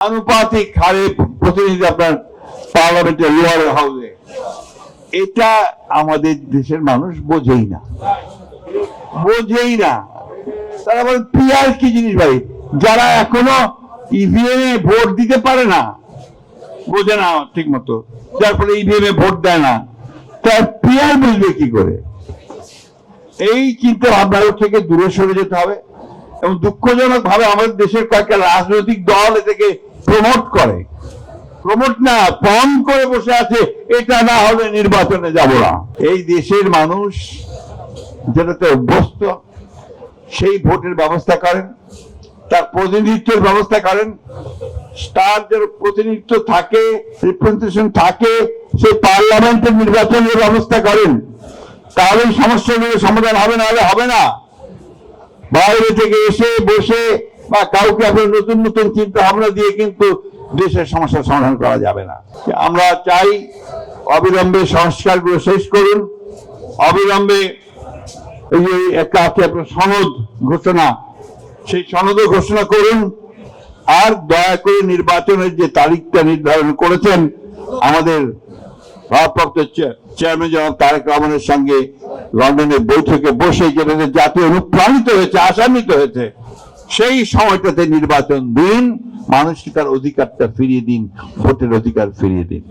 আনুপাতিক হারে প্রতিনিধি আপনার পার্লামেন্টের লোয়ার হাউসে এটা আমাদের দেশের মানুষ বোঝেই না। বোঝেই না। তারা বলেন পিয়ার কি জিনিস ভাই? যারা এখনও ইভিএম এ ভোট দিতে পারে না, বোঝে না ঠিক মতো যার ফলে ইভিএম এ ভোট দেয় না। তার পিয়ার বুঝবে কি করে? এই চিন্তা ভাবনা থেকে দূরে সরে যেতে হবে। এবং দুঃখজনক ভাবে আমাদের দেশের কয়েকটা রাজনৈতিক দল এটাকে প্রমোট করে। প্রমোট না পণ করে বসে আছে, এটা না হলে নির্বাচনে যাব না। এই দেশের মানুষ যেটাতে অভ্যস্ত, সেই ভোটের ব্যবস্থা করেন, তার প্রতিনিধিত্বের ব্যবস্থা করেন। তার যে প্রতিনিধিত্ব থাকে রিপ্রেজেন্টেশন থাকে, সেই পার্লামেন্টের নির্বাচনের ব্যবস্থা করেন। তাহলে সমস্যাগুলো সমাধান হবে না হলে হবে না। বাইরে থেকে এসে বসে বা কাউকে আপনার নতুন নতুন চিন্তা ভাবনা দিয়ে কিন্তু দেশের সমস্যার সমাধান করা যাবে না। আমরা চাই অবিলম্বে সংস্কারগুলো শেষ করুন। অবিলম্বে এই যে একটা আছে আপনার সনদ ঘোষণা, সেই সনদও ঘোষণা করুন। আর দয়া করে নির্বাচনের যে তারিখটা নির্ধারণ করেছেন, আমাদের ভারপ্রাপ্ত চেয়ারম্যান জনাব তারেক রহমানের সঙ্গে লন্ডনের বৈঠকে বসে যেটাতে জাতীয় অনুপ্রাণিত হয়েছে, আশান্বিত হয়েছে সেই সময়টাতে নির্বাচন দিন মানুষকে তার অধিকারটা ফিরিয়ে দিন ভোটের অধিকার ফিরিয়ে দিন।